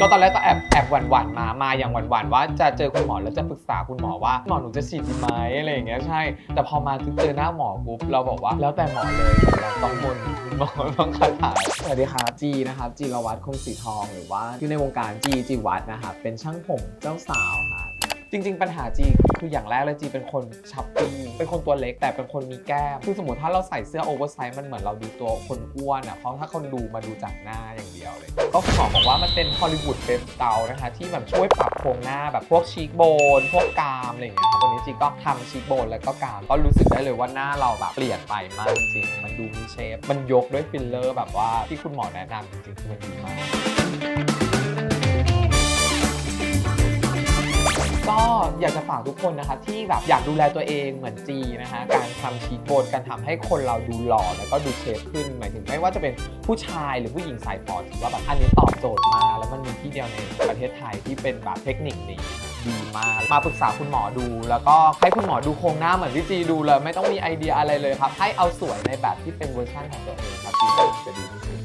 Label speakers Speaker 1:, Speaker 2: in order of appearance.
Speaker 1: ก็ตอนแรกก็แอบแอบหวั่นหวั่นๆมามาอย่างหวั่นหวั่นๆว่าจะเจอคุณหมอแล้วจะปรึกษาคุณหมอว่าหมอหนูจะฉีดดีไหมอะไรอย่างเงี้ยใช่ แต่พอมาถึงเจอหน้าหมอปุ๊บเราบอกว่าแล้วแต่หมอเลยเราต้องบนหมอต้องคาถา
Speaker 2: สวัสดีครับจีนะครับจีรวัตรคงสีทองหรือว่าอยู่ในวงการจีจีวัตรนะครับเป็นช่างผมเจ้าสาวครับ
Speaker 1: จริง ๆ ปัญหาจีคืออย่างแรกเลยจีเป็นคนชับปีเป็นคนตัวเล็กแต่เป็นคนมีแก้มคือสมมติถ้าเราใส่เสื้อโอเวอร์ไซส์มันเหมือนเราดูตัวคนอ้วนอะเพราะถ้าคนดูมาดูจากหน้าอย่างเดียวเลย ก็คุณหมอบอกว่ามันเป็นฮอลลีวูดเฟสเตลนะคะที่แบบช่วยปรับโครงหน้าแบบพวกชีคโบนพวกกรามอะไรอย่างเงี้ยครับวันนี้จีก็ทำชีคโบนแล้วก็กรามก็รู้สึกได้เลยว่าหน้าเราแบบเปลี่ยนไปมากจริงๆมันดูมีเชฟมันยกด้วยฟิลเลอร์แบบว่าที่คุณหมอแนะนำจริงๆคือมันดีมาก อยากจะฝากทุกคนนะคะที่แบบอยากดูแลตัวเองเหมือนจีนะคะการทำชีทโบนการทำให้คนเราดูหล่อแล้วก็ดูเชฟขึ้นหมายถึงไม่ว่าจะเป็นผู้ชายหรือผู้หญิงสายฟอถือว่าแบบอันนี้ตอบโจทย์มากแล้วมันมีที่เดียวในประเทศไทยที่เป็นแบบเทคนิคนี้ ดีมาก มาปรึกษาคุณหมอดู แล้วก็ให้คุณหมอดูโครงหน้าเหมือนที่จีดูเลย ไม่ต้องมีไอเดียอะไรเลยครับ ให้เอาสวยในแบบที่เป็นเวอร์ชันของตัวเองครับจีว่าจะดีที่สุด